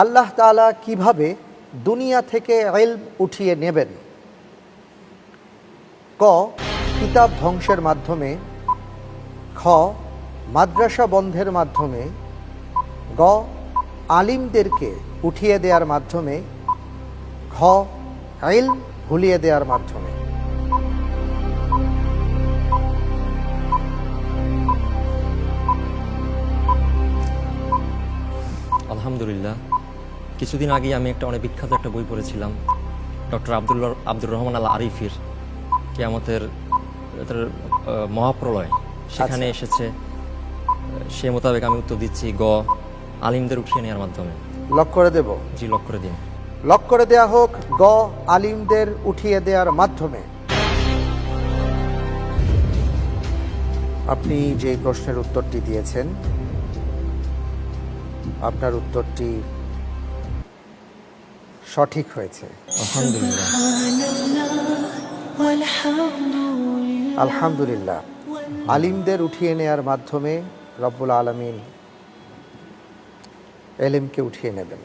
আল্লাহ তাআলা কীভাবে দুনিয়া থেকে এলম উঠিয়ে নেবেন? ক, কিতাব ধ্বংসের মাধ্যমে। খ, মাদ্রাসা বন্ধের মাধ্যমে। গ, আলিমদেরকে উঠিয়ে দেওয়ার মাধ্যমে। ঘ আইল ভুলিয়ে দেওয়ার মাধ্যমে। আলহামদুলিল্লাহ। কিছুদিন আগে আমি একটা অনেক বিখ্যাত একটা বই পড়েছিলাম doctor Abdullah Abdur Rahman Al আরিফির কেয়ামতের মহাপ্রলয়। সেখানে এসেছে সে মোতাবেক আমি উত্তর দিচ্ছি গ আলিমদের উঠিয়ে নেওয়ার মাধ্যমে। লক করে দেব? জি লক করে দিন। লক করে দেয়া হোক গ আলিমদের উঠিয়ে দেওয়ার মাধ্যমে। আপনি যে প্রশ্নের উত্তরটি দিয়েছেন আপনার উত্তরটি সঠিক হয়েছে। আলহামদুলিল্লাহ আলহামদুলিল্লাহ। আলিমদের উঠিয়ে নেয়ার মাধ্যমে রব্বুল আলমিন এলিমকে উঠিয়ে নেবেন।